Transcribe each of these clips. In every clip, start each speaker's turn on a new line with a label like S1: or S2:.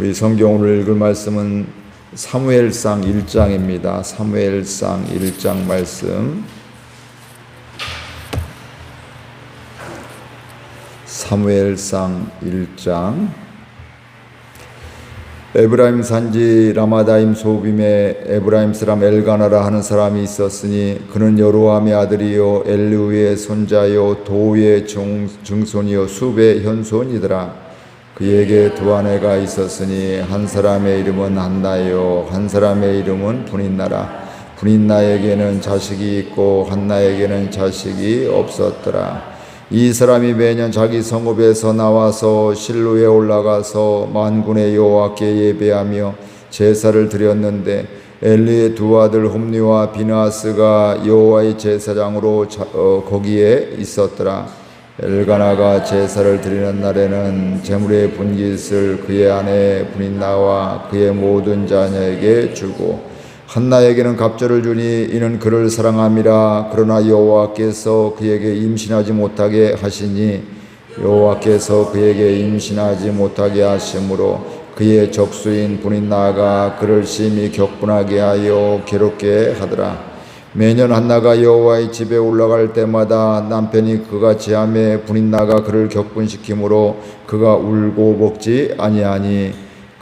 S1: 우리 성경을 읽을 말씀은 사무엘상 1장입니다. 사무엘상 1장 말씀. 사무엘상 1장 에브라임 산지 라마다임 소빔에 에브라임 사람 엘가나라 하는 사람이 있었으니 그는 여로함의 아들이요 엘루의 손자요 도의 종, 증손이요 수의 현손이더라 그에게 두 아내가 있었으니 한 사람의 이름은 한나요 한 사람의 이름은 분인나라 분인나에게는 자식이 있고 한나에게는 자식이 없었더라 이 사람이 매년 자기 성읍에서 나와서 실로에 올라가서 만군의 여호와께 예배하며 제사를 드렸는데 엘리의 두 아들 홈리와 비나스가 여호와의 제사장으로 자, 어, 거기에 있었더라. 엘가나가 제사를 드리는 날에는 제물의 분깃을 그의 아내 분인나와 그의 모든 자녀에게 주고 한나에게는 갑절을 주니 이는 그를 사랑함이라 그러나 여호와께서 그에게 임신하지 못하게 하시니 여호와께서 그에게 임신하지 못하게 하심으로 그의 적수인 분인나가 그를 심히 격분하게 하여 괴롭게 하더라 매년 한나가 여호와의 집에 올라갈 때마다 남편이 그가 제함에 분인 나가 그를 격분시키므로 그가 울고 먹지 아니하니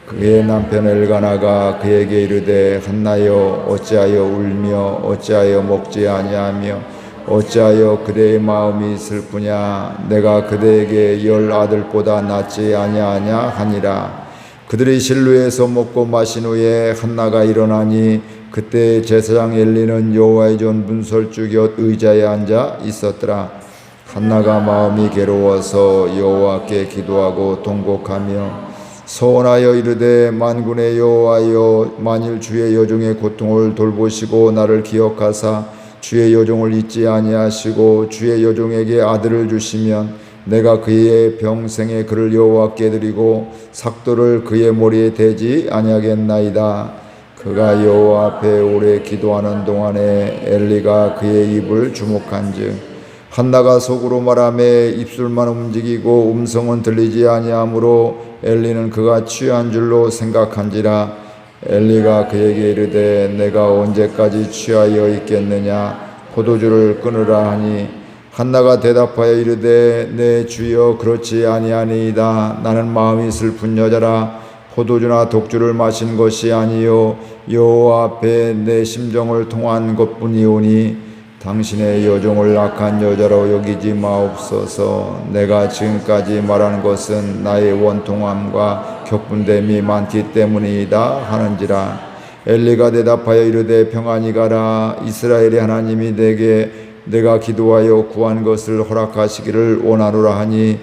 S1: 그의 남편 엘가나가 그에게 이르되 한나여 어찌하여 울며 어찌하여 먹지 아니하며 어찌하여 그대의 마음이 슬프냐? 내가 그대에게 열 아들보다 낫지 아니하냐? 하니라. 그들이 실루에서 먹고 마신 후에 한나가 일어나니 그때 제사장 엘리는 여호와의 존 문설주 곁 의자에 앉아 있었더라. 한나가 마음이 괴로워서 여호와께 기도하고 통곡하며 소원하여 이르되 만군의 여호와여 만일 주의 여종의 고통을 돌보시고 나를 기억하사 주의 여종을 잊지 아니하시고 주의 여종에게 아들을 주시면 내가 그의 평생에 그를 여호와께 드리고 삭도를 그의 머리에 대지 아니하겠나이다 그가 여호와 앞에 오래 기도하는 동안에 엘리가 그의 입을 주목한즉 한나가 속으로 말하매 입술만 움직이고 음성은 들리지 아니하므로 엘리는 그가 취한 줄로 생각한지라 엘리가 그에게 이르되 내가 언제까지 취하여 있겠느냐? 포도주를 끊으라 하니 한나가 대답하여 이르되 내 주여 그렇지 아니하니이다. 나는 마음이 슬픈 여자라 포도주나 독주를 마신 것이 아니요 여호와 앞에 내 심정을 통한 것뿐이오니 당신의 여종을 악한 여자로 여기지 마옵소서. 내가 지금까지 말한 것은 나의 원통함과 격분됨이 많기 때문이다 하는지라. 엘리가 대답하여 이르되 평안히 가라. 이스라엘의 하나님이 내게 내가 기도하여 구한 것을 허락하시기를 원하노라 하니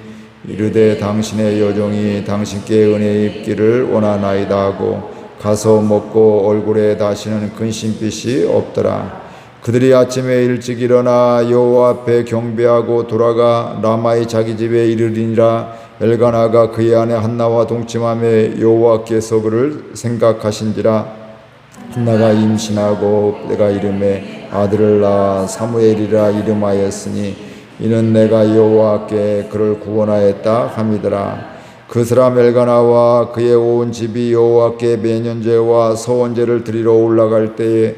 S1: 이르되 당신의 여종이 당신께 은혜 입기를 원하나이다 하고 가서 먹고 얼굴에 다시는 근심빛이 없더라. 그들이 아침에 일찍 일어나 여호와 앞에 경배하고 돌아가 라마의 자기 집에 이르리니라 엘가나가 그의 아내 한나와 동침함에 여호와께서 그를 생각하신지라 한나가 임신하고 내가 이름에 아들을 낳아 사무엘이라 이름하였으니 이는 내가 여호와께 그를 구원하였다 함이더라. 그 사람 엘가나와 그의 온 집이 여호와께 매년제와 서원제를 드리러 올라갈 때에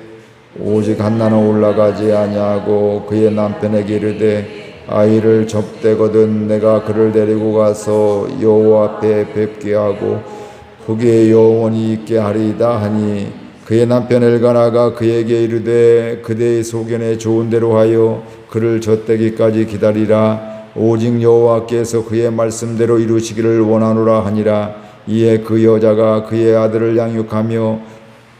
S1: 오직 한나는 올라가지 아니하고 그의 남편에게 이르되 아이를 접대거든 내가 그를 데리고 가서 여호와 앞에 뵙게 하고 후기에 영원히 있게 하리이다 하니 그의 남편 엘가나가 그에게 이르되 그대의 소견에 좋은 대로 하여 그를 젖대기까지 기다리라. 오직 여호와께서 그의 말씀대로 이루시기를 원하노라 하니라. 이에 그 여자가 그의 아들을 양육하며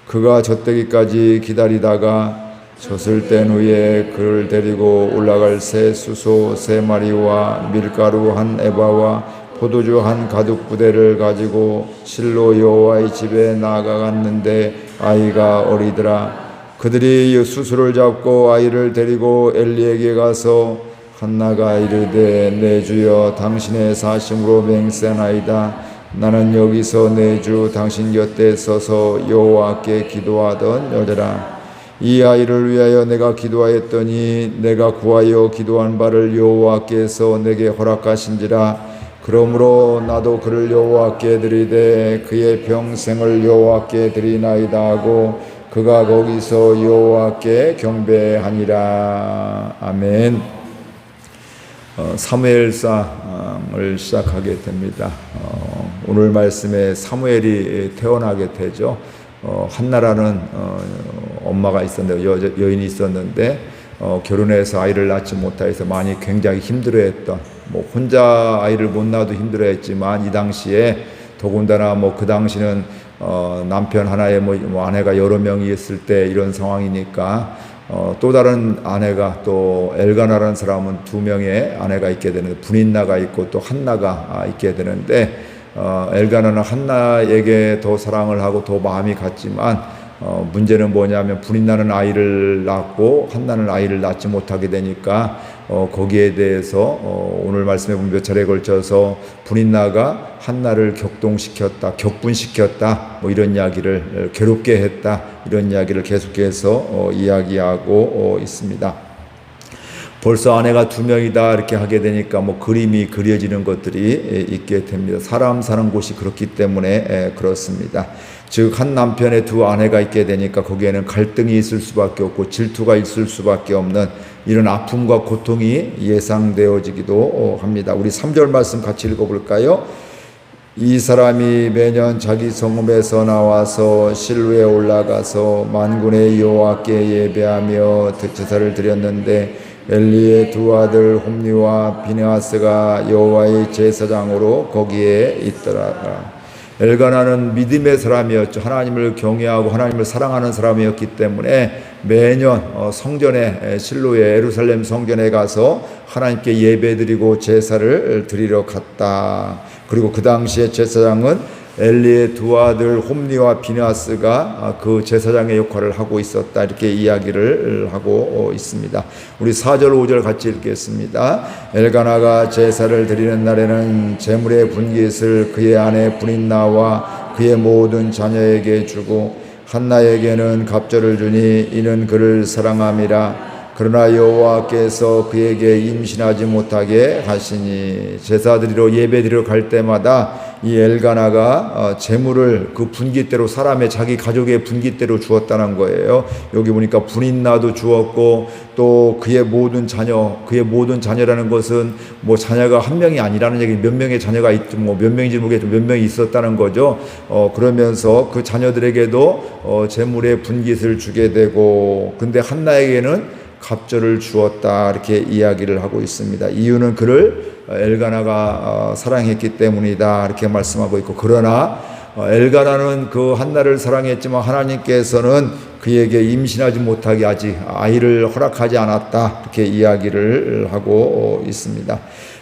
S1: 그가 젖되기까지 기다리다가 젖을 뗀 후에 그를 데리고 올라갈 새 수소 세 마리와 밀가루 한 에바와 포도주 한 가득 부대를 가지고 실로 여호와의 집에 나아갔는데 아이가 어리더라. 그들이 수수를 잡고 아이를 데리고 엘리에게 가서 한나가 이르되 내 주여 당신의 사심으로 맹세나이다. 나는 여기서 내 주 당신 곁에 서서 여호와께 기도하던 여자라. 이 아이를 위하여 내가 기도하였더니 내가 구하여 기도한 바를 여호와께서 내게 허락하신지라 그러므로 나도 그를 여호와께 드리되 그의 평생을 여호와께 드리나이다 하고 그가 거기서 여호와께 경배하니라 아멘. 어, 사무엘상을 시작하게 됩니다. 어, 오늘 말씀에 사무엘이 태어나게 되죠. 어, 한나라는 어, 엄마가 있었는데 여, 여인이 있었는데 어, 결혼해서 아이를 낳지 못해서 많이 굉장히 힘들어했던 뭐 혼자 아이를 못 낳아도 힘들어했지만 이 당시에 더군다나 뭐 그 당시는 어, 남편 하나에 뭐, 뭐 아내가 여러 명이 있을 때 이런 상황이니까 어, 또 다른 아내가 또 엘가나라는 사람은 두 명의 아내가 있게 되는데 분인나가 있고 또 한나가 아, 있게 되는데 어, 엘가나는 한나에게 더 사랑을 하고 더 마음이 갔지만 어, 문제는 뭐냐면 분인나는 아이를 낳고 한나는 아이를 낳지 못하게 되니까 어, 거기에 대해서 어, 오늘 말씀에 보면 몇 차례에 걸쳐서 분인나가 한나를 격동시켰다, 격분시켰다, 뭐 이런 이야기를 괴롭게 했다, 이런 이야기를 계속해서 어, 이야기하고 어, 있습니다. 벌써 아내가 두 명이다 이렇게 하게 되니까 뭐 그림이 그려지는 것들이 있게 됩니다. 사람 사는 곳이 그렇기 때문에 그렇습니다. 즉 한 남편의 두 아내가 있게 되니까 거기에는 갈등이 있을 수밖에 없고 질투가 있을 수밖에 없는 이런 아픔과 고통이 예상되어지기도 합니다. 우리 3절 말씀 같이 읽어볼까요? 이 사람이 매년 자기 성읍에서 나와서 실루에 올라가서 만군의 여호와께 예배하며 제사를 드렸는데 엘리의 두 아들 홈리와 비네아스가 여호와의 제사장으로 거기에 있더라. 엘가나는 믿음의 사람이었죠. 하나님을 경외하고 하나님을 사랑하는 사람이었기 때문에 매년 어, 성전에 실로의 예루살렘 성전에 가서 하나님께 예배드리고 제사를 드리러 갔다. 그리고 그 당시에 제사장은 엘리의 두 아들 홈리와 비나스가 그 제사장의 역할을 하고 있었다 이렇게 이야기를 하고 있습니다. 우리 4절 5절 같이 읽겠습니다. 엘가나가 제사를 드리는 날에는 제물의 분깃을 그의 아내 분인나와 그의 모든 자녀에게 주고 한나에게는 갑절을 주니 이는 그를 사랑함이라 그러나 여호와께서 그에게 임신하지 못하게 하시니 제사드리러 예배드리러 갈 때마다 이 엘가나가 어, 재물을 그 분깃대로 사람의 자기 가족의 분깃대로 주었다는 거예요. 여기 보니까 분인나도 주었고 또 그의 모든 자녀, 그의 모든 자녀라는 것은 뭐 자녀가 한 명이 아니라는 얘기, 몇 명의 자녀가 있, 뭐몇 명인지 모르겠지만 몇 명이 있었다는 거죠. 어, 그러면서 그 자녀들에게도 어, 재물의 분깃을 주게 되고, 근데 한나에게는 갑절을 주었다 이렇게 이야기를 하고 있습니다. 이유는 그를 엘가나가 어, 사랑했기 때문이다 이렇게 말씀하고 있고 그러나 어, 엘가나는 그 한나를 사랑했지만 하나님께서는 그에게 임신하지 못하게 아직 아이를 허락하지 않았다 이렇게 이야기를 하고 있습니다.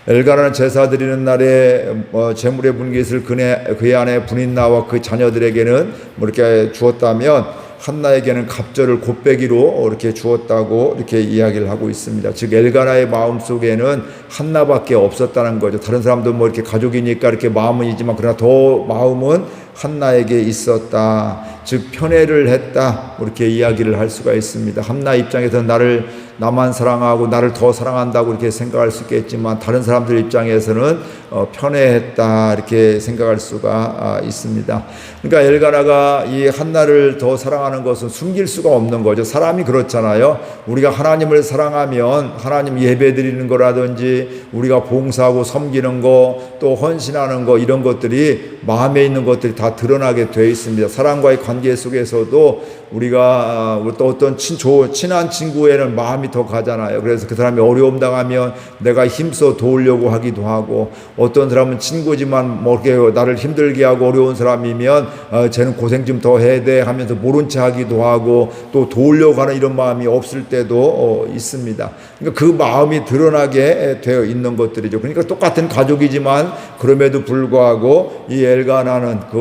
S1: 엘가나는 제사 드리는 날에 재물의 분깃을 그의 아내 분인 나와 그 자녀들에게는 뭐 이렇게 주었다면 한나에게는 갑절을 곱빼기로 이렇게 주었다고 이렇게 이야기를 하고 있습니다. 즉 엘가나의 마음 속에는 한나밖에 없었다는 거죠. 다른 사람도 뭐 이렇게 가족이니까 이렇게 마음은 있지만 그러나 더 마음은 한나에게 있었다. 즉 편애를 했다. 이렇게 이야기를 할 수가 있습니다. 한나 입장에서는 나를 나만 사랑하고 나를 더 사랑한다고 이렇게 생각할 수 있겠지만 다른 사람들 입장에서는 어, 편애했다 이렇게 생각할 수가 아, 있습니다. 그러니까 엘가나가 이 한나를 더 사랑하는 것은 숨길 수가 없는 거죠. 사람이 그렇잖아요. 우리가 하나님을 사랑하면 하나님 예배 드리는 거라든지 우리가 봉사하고 섬기는 거 또 헌신하는 거 이런 것들이 마음에 있는 것들이 다 드러나게 되어 있습니다. 사랑과의 관계 속에서도 우리가 아, 또 어떤 친, 조, 친한 친구에는 마음이 더 가잖아요. 그래서 그 사람이 어려움 당하면 내가 힘써 도우려고 하기도 하고 어떤 사람은 친구지만 뭐 이렇게 나를 힘들게 하고 어려운 사람이면 어, 쟤는 고생 좀 더 해야 돼 하면서 모른 체 하기도 하고 또 도우려고 하는 이런 마음이 없을 때도 어, 있습니다. 그러니까 그 마음이 드러나게 되어 있는 것들이죠. 그러니까 똑같은 가족이지만 그럼에도 불구하고 이 엘가나는 그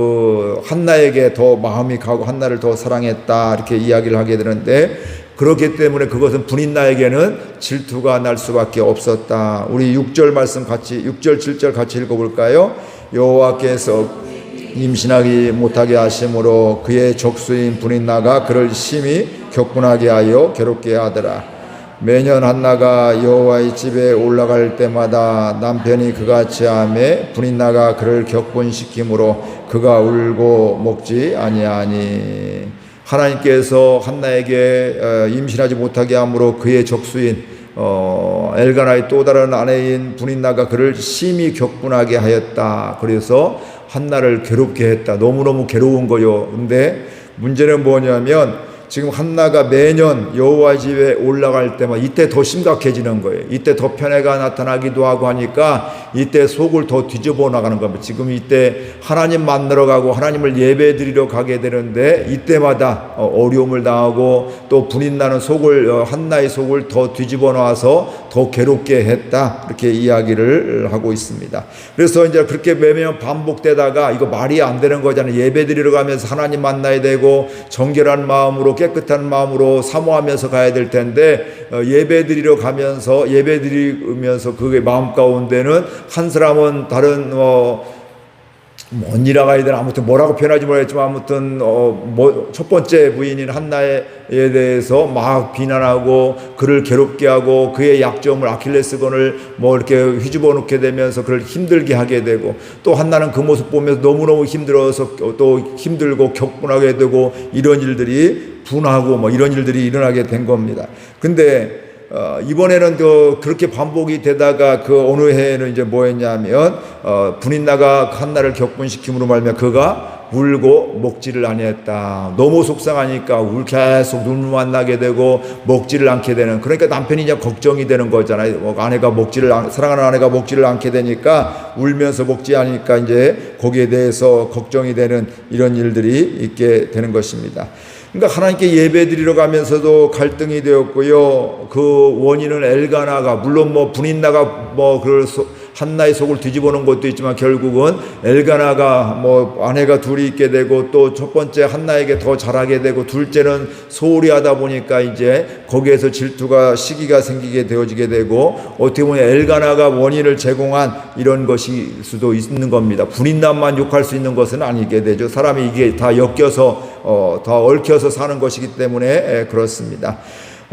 S1: 한나에게 더 마음이 가고 한나를 더 사랑했다 이렇게 이야기를 하게 되는데 그렇기 때문에 그것은 분인나에게는 질투가 날 수밖에 없었다. 우리 6절 말씀 같이 6절 7절 같이 읽어 볼까요? 여호와께서 임신하기 못하게 하심으로 그의 적수인 분인나가 그를 심히 격분하게 하여 괴롭게 하더라. 매년 한나가 여호와의 집에 올라갈 때마다 남편이 그같이 하매 분인나가 그를 격분시키므로 그가 울고 먹지 아니하니 하나님께서 한나에게 어, 임신하지 못하게 함으로 그의 적수인 어, 엘가나의 또 다른 아내인 분인나가 그를 심히 격분하게 하였다. 그래서 한나를 괴롭게 했다. 너무너무 괴로운 거요. 근데 문제는 뭐냐면 지금 한나가 매년 여호와 집에 올라갈 때마다 이때 더 심각해지는 거예요. 이때 더 편애가 나타나기도 하고 하니까 이때 속을 더 뒤집어 나가는 겁니다. 지금 이때 하나님 만나러 가고 하나님을 예배드리러 가게 되는데 이때마다 어, 어려움을 당하고 또 분인 나는 속을 어, 한나의 속을 더 뒤집어 놔서 더 괴롭게 했다. 이렇게 이야기를 하고 있습니다. 그래서 이제 그렇게 매년 반복되다가 이거 말이 안 되는 거잖아요. 예배드리러 가면서 하나님 만나야 되고 정결한 마음으로 깨끗한 마음으로 사모하면서 가야 될 텐데 어, 예배드리러 가면서 예배드리면서 그게 마음 가운데는 한 사람은 다른 어 뭔이라고 해야 되나 아무튼 뭐라고 표현하지 모르겠지만 아무튼 어 뭐 첫 번째 부인인 한나에 대해서 막 비난하고 그를 괴롭게 하고 그의 약점을 아킬레스건을 뭐 이렇게 휘집어 놓게 되면서 그를 힘들게 하게 되고 또 한나는 그 모습 보면서 너무너무 힘들어서 또 힘들고 격분하게 되고 이런 일들이 분하고 뭐 이런 일들이 일어나게 된 겁니다. 근데 어, 이번에는 그 그렇게 반복이 되다가 그 어느 해에는 이제 뭐했냐면 어, 분인나가 한나를 격분시킴으로 말면 그가 울고 먹지를 아니했다. 너무 속상하니까 울 계속 눈물만 나게 되고 먹지를 않게 되는. 그러니까 남편이 이제 걱정이 되는 거잖아요. 뭐 아내가 안- 사랑하는 아내가 먹지를 않게 되니까 울면서 먹지 않으니까 이제 거기에 대해서 걱정이 되는 이런 일들이 있게 되는 것입니다. 그러니까 하나님께 예배 드리러 가면서도 갈등이 되었고요. 그 원인은 엘가나가 물론 뭐 분인나가 뭐 그 한나의 속을 뒤집어 놓은 것도 있지만 결국은 엘가나가 뭐 아내가 둘이 있게 되고 또 첫 번째 한나에게 더 잘하게 되고 둘째는 소홀히 하다 보니까 이제 거기에서 질투가 시기가 생기게 되어지게 되고 어떻게 보면 엘가나가 원인을 제공한 이런 것일 수도 있는 겁니다. 분인남만 욕할 수 있는 것은 아니게 되죠. 사람이 이게 다 엮여서 어, 다 얽혀서 사는 것이기 때문에 에, 그렇습니다.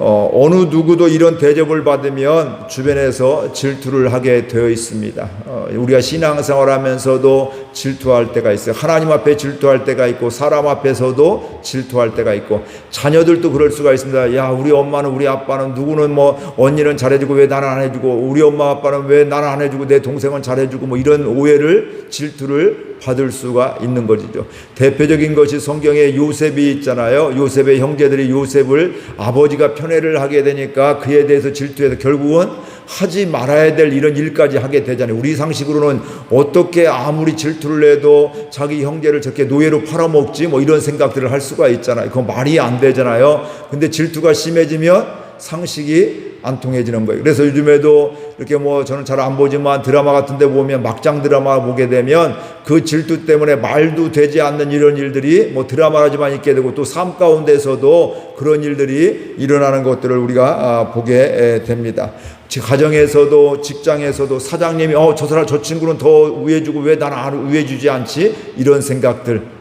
S1: 어, 어느 누구도 이런 대접을 받으면 주변에서 질투를 하게 되어 있습니다. 어, 우리가 신앙생활 하면서도 질투할 때가 있어요. 하나님 앞에 질투할 때가 있고, 사람 앞에서도 질투할 때가 있고, 자녀들도 그럴 수가 있습니다. 야, 우리 엄마는, 우리 아빠는, 누구는 뭐, 언니는 잘해주고, 왜 나는 안 해주고, 우리 엄마 아빠는 왜 나는 안 해주고, 내 동생은 잘해주고, 뭐, 이런 오해를, 질투를 받을 수가 있는 것이죠. 대표적인 것이 성경에 요셉이 있잖아요. 요셉의 형제들이 요셉을 아버지가 편애를 하게 되니까 그에 대해서 질투해서 결국은 하지 말아야 될 이런 일까지 하게 되잖아요. 우리 상식으로는 어떻게 아무리 질투를 해도 자기 형제를 저렇게 노예로 팔아먹지 뭐 이런 생각들을 할 수가 있잖아요. 그건 말이 안 되잖아요. 근데 질투가 심해지면 상식이 안 통해지는 거예요. 그래서 요즘에도 이렇게 뭐 저는 잘 안 보지만 드라마 같은 데 보면 막장 드라마 보게 되면 그 질투 때문에 말도 되지 않는 이런 일들이 뭐 드라마라지만 있게 되고 또 삶 가운데서도 그런 일들이 일어나는 것들을 우리가 아, 보게 에, 됩니다. 즉, 가정에서도 직장에서도 사장님이 어 저 사람 저 친구는 더 우애 주고 왜 나는 안 우애 주지 않지 이런 생각들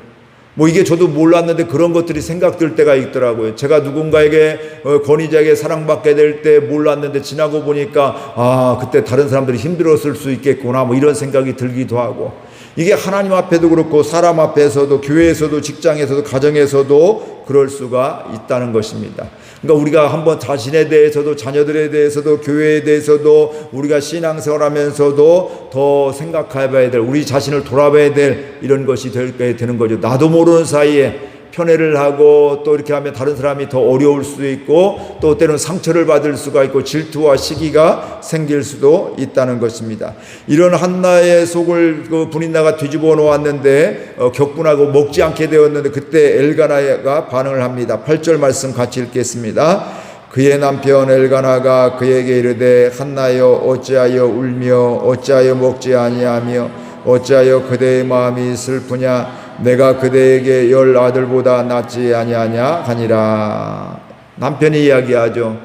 S1: 뭐 이게 저도 몰랐는데 그런 것들이 생각들 때가 있더라고요. 제가 누군가에게 어, 권위자에게 사랑받게 될 때 몰랐는데 지나고 보니까 아 그때 다른 사람들이 힘들었을 수 있겠구나 뭐 이런 생각이 들기도 하고 이게 하나님 앞에도 그렇고 사람 앞에서도 교회에서도 직장에서도 가정에서도 그럴 수가 있다는 것입니다. 그러니까 우리가 한번 자신에 대해서도 자녀들에 대해서도 교회에 대해서도 우리가 신앙생활 하면서도 더 생각해 봐야 될 우리 자신을 돌아봐야 될 이런 것이 될- 되는 거죠. 나도 모르는 사이에 편애를 하고 또 이렇게 하면 다른 사람이 더 어려울 수도 있고 또 때로는 상처를 받을 수가 있고 질투와 시기가 생길 수도 있다는 것입니다. 이런 한나의 속을 그 분인나가 뒤집어 놓았는데 어, 격분하고 먹지 않게 되었는데 그때 엘가나가 반응을 합니다. 8절 말씀 같이 읽겠습니다. 그의 남편 엘가나가 그에게 이르되 한나여 어찌하여 울며 어찌하여 먹지 아니하며 어찌하여 그대의 마음이 슬프냐 내가 그대에게 열 아들보다 낫지 아니하냐 하니라. 남편이 이야기하죠.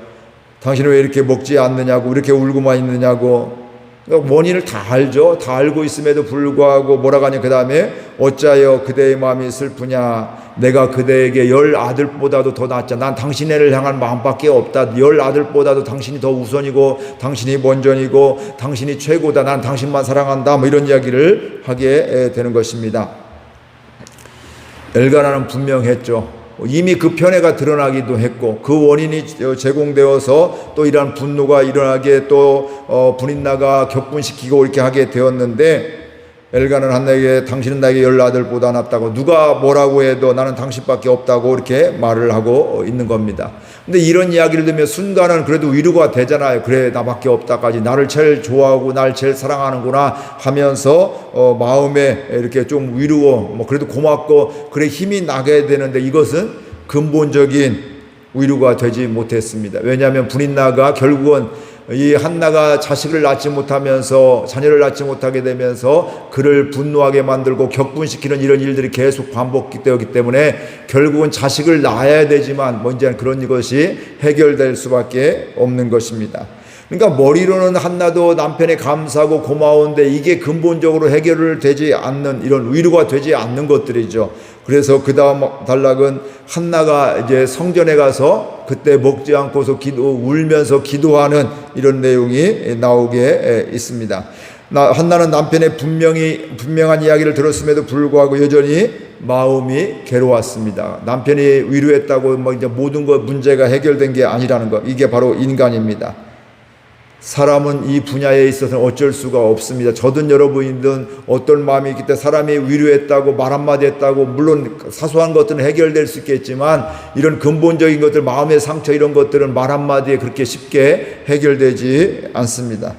S1: 당신은 왜 이렇게 먹지 않느냐고 이렇게 울고만 있느냐고. 그러니까 원인을 다 알죠. 다 알고 있음에도 불구하고 뭐라고 하냐 그 다음에 어찌하여 그대의 마음이 슬프냐. 내가 그대에게 열 아들보다도 더 낫자. 난 당신을 향한 마음밖에 없다. 열 아들보다도 당신이 더 우선이고 당신이 먼저이고 당신이 최고다. 난 당신만 사랑한다. 뭐 이런 이야기를 하게 되는 것입니다 엘가나는 분명했죠. 이미 그 편애가 드러나기도 했고 그 원인이 제공되어서 또 이러한 분노가 일어나게 또 어, 분인나가 격분시키고 이렇게 하게 되었는데 엘가는 한나에게 당신은 나에게 열 아들보다 낫다고 누가 뭐라고 해도 나는 당신밖에 없다고 이렇게 말을 하고 있는 겁니다. 근데 이런 이야기를 들으면 순간은 그래도 위로가 되잖아요. 그래 나밖에 없다까지 나를 제일 좋아하고 날 제일 사랑하는구나 하면서 어, 마음에 이렇게 좀 위로 뭐 그래도 고맙고 그래 힘이 나게 되는데 이것은 근본적인 위로가 되지 못했습니다. 왜냐하면 분인나가 결국은 이 한나가 자식을 낳지 못하면서 자녀를 낳지 못하게 되면서 그를 분노하게 만들고 격분시키는 이런 일들이 계속 반복되었기 때문에 결국은 자식을 낳아야 되지만 먼저 그런 것이 해결될 수밖에 없는 것입니다. 그러니까 머리로는 한나도 남편에 감사하고 고마운데 이게 근본적으로 해결을 되지 않는 이런 위로가 되지 않는 것들이죠. 그래서 그 다음 단락은 한나가 이제 성전에 가서 그때 먹지 않고서 기도 울면서 기도하는 이런 내용이 나오게 있습니다. 한나는 남편의 분명히 분명한 이야기를 들었음에도 불구하고 여전히 마음이 괴로웠습니다. 남편이 위로했다고 뭐 이제 모든 것 문제가 해결된 게 아니라는 것 이게 바로 인간입니다. 사람은 이 분야에 있어서는 어쩔 수가 없습니다. 저든 여러분이든 어떤 마음이 있기 때문에 사람이 위로했다고 말 한마디 했다고 물론 사소한 것들은 해결될 수 있겠지만 이런 근본적인 것들 마음의 상처 이런 것들은 말 한마디에 그렇게 쉽게 해결되지 않습니다.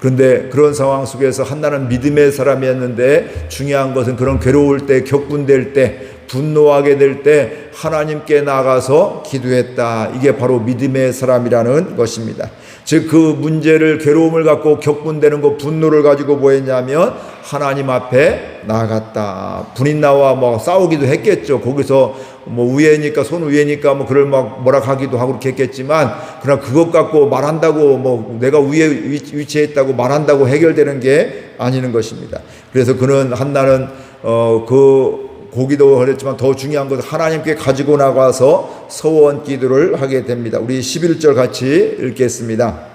S1: 그런데 그런 상황 속에서 한나는 믿음의 사람이었는데 중요한 것은 그런 괴로울 때 격분될 때 분노하게 될 때 하나님께 나가서 기도했다. 이게 바로 믿음의 사람이라는 것입니다. 즉 그 문제를 괴로움을 갖고 격분되는 거 분노를 가지고 뭐 했냐면 하나님 앞에 나갔다. 분인 나와 뭐 싸우기도 했겠죠. 거기서 뭐 우애니까 손 우애니까 뭐 그걸 막 뭐라 하기도 하고 그렇게 했겠지만 그러나 그것 갖고 말한다고 뭐 내가 우애 위치에 있다고 말한다고 해결되는 게 아니는 것입니다. 그래서 그는 한나는 어그 고기도 그랬지만 더 중요한 것은 하나님께 가지고 나가서 서원 기도를 하게 됩니다. 우리 11절 같이 읽겠습니다.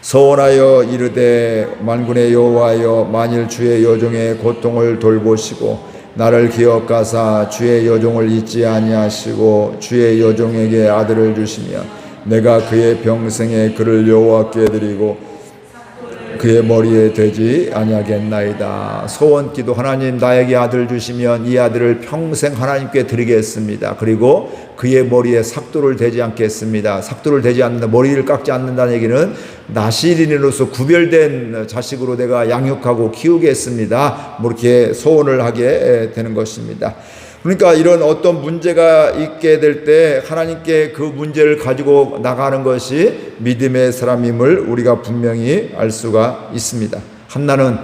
S1: 서원하여 이르되 만군의 여호와여 만일 주의 여종의 고통을 돌보시고 나를 기억하사 주의 여종을 잊지 아니하시고 주의 여종에게 아들을 주시면 내가 그의 병생에 그를 여호와께 드리고 그의 머리에 되지 아니하겠나이다. 소원기도 하나님 나에게 아들 주시면 이 아들을 평생 하나님께 드리겠습니다. 그리고 그의 머리에 삭도를 대지 않겠습니다. 삭도를 대지 않는다. 머리를 깎지 않는다는 얘기는 나시린으로서 구별된 자식으로 내가 양육하고 키우겠습니다. 뭐 이렇게 소원을 하게 되는 것입니다. 그러니까 이런 어떤 문제가 있게 될 때 하나님께 그 문제를 가지고 나가는 것이 믿음의 사람임을 우리가 분명히 알 수가 있습니다. 한나는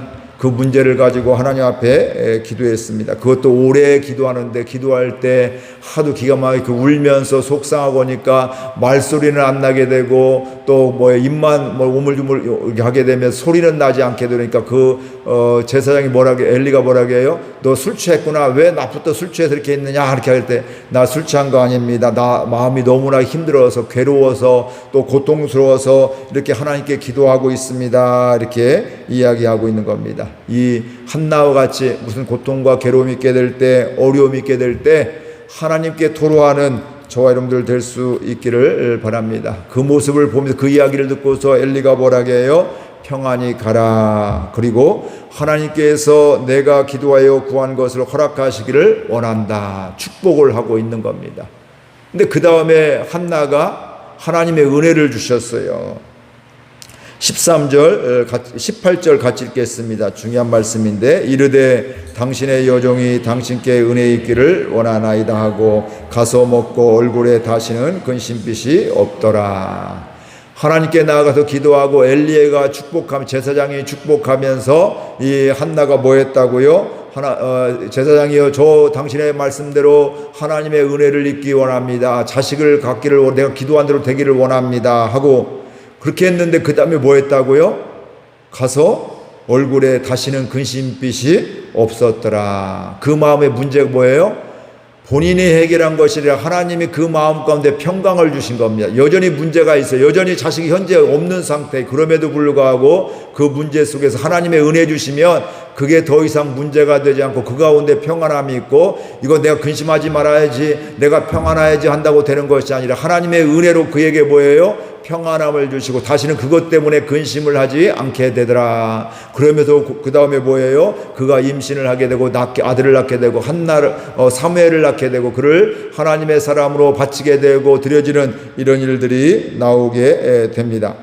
S1: 그 문제를 가지고 하나님 앞에 기도했습니다. 그것도 오래 기도하는데 기도할 때 하도 기가 막히게 울면서 속상하고 하니까 말소리는 안 나게 되고 또 뭐 입만 뭐 우물쭈물 하게 되면 소리는 나지 않게 되니까 그 어, 제사장이 뭐라게 엘리가 뭐라게 해요? 너 술 취했구나. 왜 나부터 술 취해서 이렇게 했느냐? 이렇게 할 때 나 술 취한 거 아닙니다. 나 마음이 너무나 힘들어서 괴로워서 또 고통스러워서 이렇게 하나님께 기도하고 있습니다. 이렇게 이야기하고 있는 겁니다. 이 한나와 같이 무슨 고통과 괴로움이 있게 될 때, 어려움이 있게 될 때 하나님께 토로하는 저와 여러분들 될 수 있기를 바랍니다. 그 모습을 보면서 그 이야기를 듣고서 엘리가 뭐라게 해요? 평안히 가라. 그리고 하나님께서 내가 기도하여 구한 것을 허락하시기를 원한다. 축복을 하고 있는 겁니다. 근데 그 다음에 한나가 하나님의 은혜를 주셨어요. 13절, 18절 같이 읽겠습니다. 중요한 말씀인데, 이르되 당신의 여종이 당신께 은혜 있기를 원하나이다 하고 가서 먹고 얼굴에 다시는 근심빛이 없더라. 하나님께 나아가서 기도하고 엘리에가 축복하면 제사장이 축복하면서 이 한나가 뭐 했다고요? 하나 어, 제사장이여 저 당신의 말씀대로 하나님의 은혜를 입기 원합니다. 자식을 갖기를 내가 기도한 대로 되기를 원합니다. 하고 그렇게 했는데 그 다음에 뭐 했다고요? 가서 얼굴에 다시는 근심빛이 없었더라. 그 마음의 문제가 뭐예요? 본인이 해결한 것이라 하나님이 그 마음 가운데 평강을 주신 겁니다. 여전히 문제가 있어요. 여전히 자식이 현재 없는 상태. 그럼에도 불구하고 그 문제 속에서 하나님의 은혜 주시면 그게 더 이상 문제가 되지 않고 그 가운데 평안함이 있고 이거 내가 근심하지 말아야지 내가 평안해야지 한다고 되는 것이 아니라 하나님의 은혜로 그에게 뭐예요? 평안함을 주시고 다시는 그것 때문에 근심을 하지 않게 되더라. 그러면서 그 다음에 뭐예요? 그가 임신을 하게 되고 낳게 아들을 낳게 되고 한날 어, 사무엘을 낳게 되고 그를 하나님의 사람으로 바치게 되고 드려지는 이런 일들이 나오게 에, 됩니다.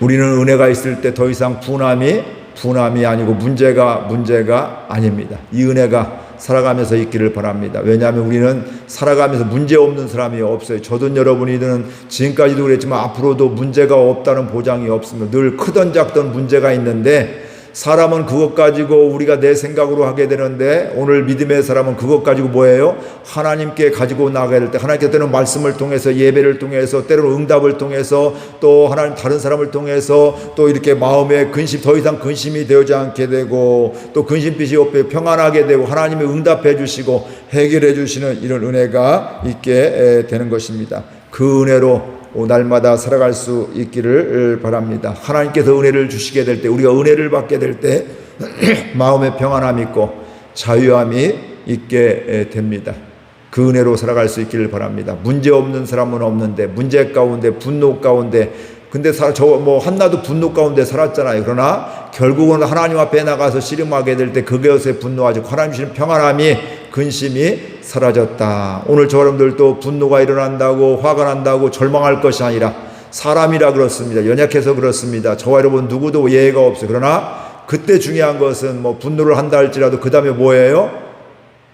S1: 우리는 은혜가 있을 때 더 이상 분함이 분함이 아니고 문제가 문제가 아닙니다. 이 은혜가 살아가면서 있기를 바랍니다. 왜냐하면 우리는 살아가면서 문제 없는 사람이 없어요. 저도 여러분이든 지금까지도 그랬지만 앞으로도 문제가 없다는 보장이 없습니다. 늘 크던 작던 문제가 있는데 사람은 그것 가지고 우리가 내 생각으로 하게 되는데 오늘 믿음의 사람은 그것 가지고 뭐예요? 하나님께 가지고 나가야 될 때 하나님께 때는 말씀을 통해서 예배를 통해서 때로는 응답을 통해서 또 하나님 다른 사람을 통해서 또 이렇게 마음에 근심 더 이상 근심이 되지 않게 되고 또 근심빛이 없게 평안하게 되고 하나님이 응답해 주시고 해결해 주시는 이런 은혜가 있게 되는 것입니다. 그 은혜로 날마다 살아갈 수 있기를 바랍니다. 하나님께서 은혜를 주시게 될 때, 우리가 은혜를 받게 될 때, 마음의 평안함이 있고 자유함이 있게 됩니다. 그 은혜로 살아갈 수 있기를 바랍니다. 문제 없는 사람은 없는데, 문제 가운데, 분노 가운데, 근데 저 뭐 한나도 분노 가운데 살았잖아요. 그러나 결국은 하나님 앞에 나가서 씨름하게 될 때 그것에 분노하지 하나님 주시는 평안함이 근심이 사라졌다. 오늘 저 여러분들도 분노가 일어난다고 화가 난다고 절망할 것이 아니라 사람이라 그렇습니다. 연약해서 그렇습니다. 저와 여러분 누구도 예외가 없어요. 그러나 그때 중요한 것은 뭐 분노를 한다 할지라도 그 다음에 뭐예요?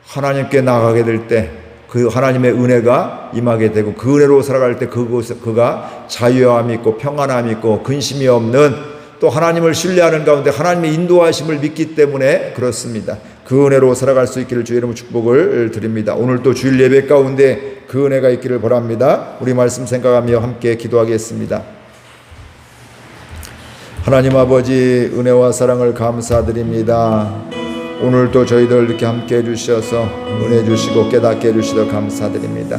S1: 하나님께 나가게 될 때 그 하나님의 은혜가 임하게 되고 그 은혜로 살아갈 때 그곳 그가 자유함이 있고 평안함이 있고 근심이 없는 또 하나님을 신뢰하는 가운데 하나님의 인도하심을 믿기 때문에 그렇습니다. 그 은혜로 살아갈 수 있기를 주의 이름으로 축복을 드립니다. 오늘 또 주일 예배 가운데 그 은혜가 있기를 바랍니다. 우리 말씀 생각하며 함께 기도하겠습니다. 하나님 아버지 은혜와 사랑을 감사드립니다. 오늘도 저희들 이렇게 함께 해주셔서 은혜 주시고 깨닫게 해주시더 감사드립니다.